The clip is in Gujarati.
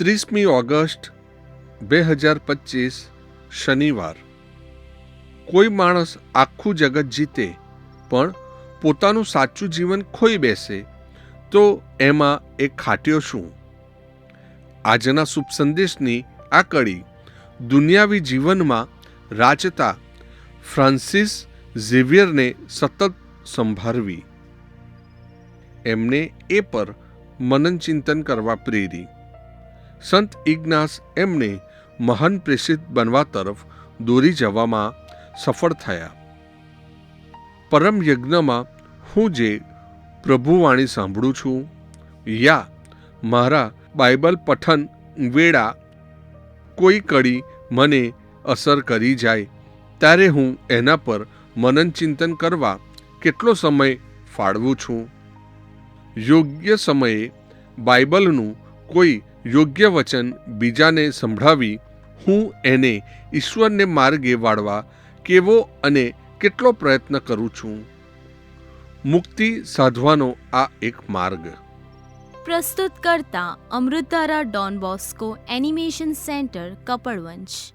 ત્રીસમી ઓગસ્ટ, બે હજાર પચીસ, શનિવાર. કોઈ માણસ આખું જગત જીતે, પણ પોતાનું સાચું જીવન ખોઈ બેસે, તો એમાં એ ખાટ્યો શું? આજના શુભ સંદેશની આ કડી, દુનિયાવી જીવનમાં રાચતા ફ્રાન્સિસ ઝેવિયરને સતત સંભાળવી. એમને એ પર મનન ચિંતન કરવા પ્રેરી. સંત ઇગ્નાસ એમને મહાન પ્રેષિત બનવા તરફ દોરી જવામાં સફળ થયા. પરમ યજ્ઞમાં હું જે પ્રભુવાણી સાંભળું છું, યા મારા બાઇબલ પઠન વેળા કોઈ કડી મને અસર કરી જાય, ત્યારે હું એના પર મનન ચિંતન કરવા કેટલો સમય ફાળવું છું? યોગ્ય સમયે બાઇબલનું કોઈ યોગ્ય વચન બીજાને સંભળાવી હું એને ઈશ્વરને માર્ગે વાળવા કેવો અને કેટલો પ્રયત્ન કરું છું. મુક્તિ સાધવાનો આ એક માર્ગ. પ્રસ્તુત કરતા Amritdhara Don Bosco animation centre Kapadvanj